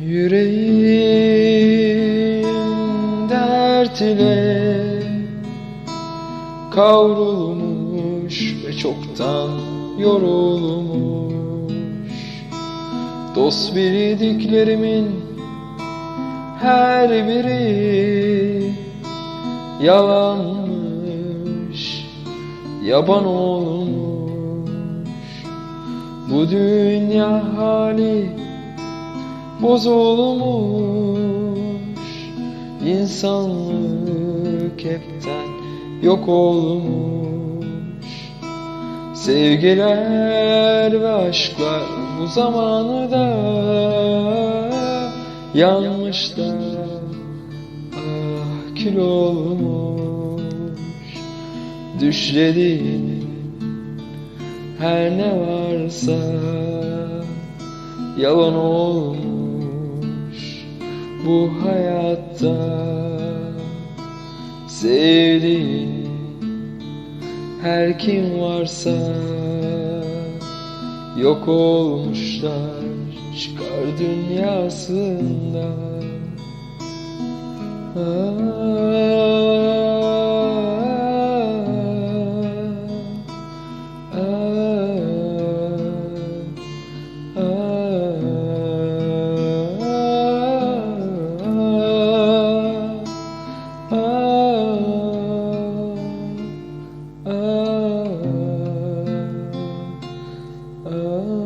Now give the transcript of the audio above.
Yüreğim dert ile kavrulmuş ve çoktan yorulmuş. Dost bildiklerimin her biri yalanmış, yaban olmuş. Bu dünya hali bozulmuş. İnsanlık hepten yok olmuş. Sevgiler ve aşklar bu zamanı yanmışlar Ah kül olmuş. Düşlediğin her ne varsa yalan olmuş bu hayatta sevdiğin her kim varsa yok olmuşlar çıkar dünyasında Ah, Oh.